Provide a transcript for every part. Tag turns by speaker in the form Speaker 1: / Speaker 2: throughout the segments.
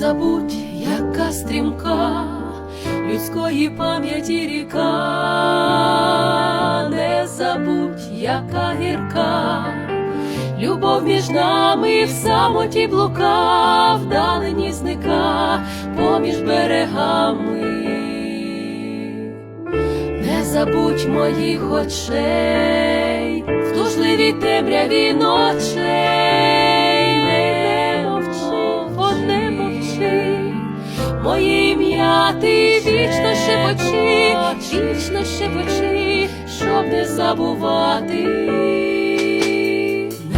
Speaker 1: забудь, яка стрімка людської пам'яті ріка, не забудь, яка гірка, любов між нами в самоті блука, вдалені зника поміж берегами. Не забудь моїх очей, в тужливій темряві ночей, вічно шепочи, вічно шепочи, щоб не забувати,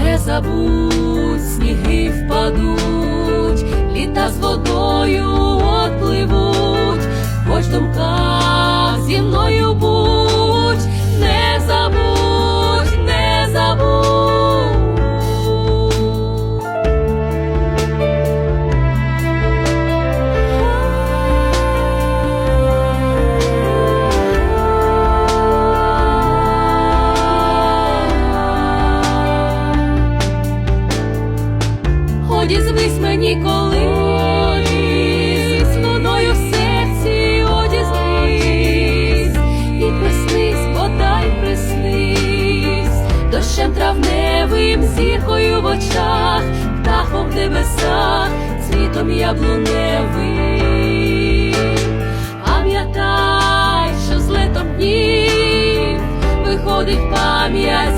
Speaker 1: не забудь, сніги впадуть, літа з водою Годі звись мені колись, луною в серці одізнись, і приснись, бодай приснись, дощем травневим, зіркою в очах, птахом в небесах, цвітом яблуневим. Пам'ятай, що з летом днів виходить пам'ять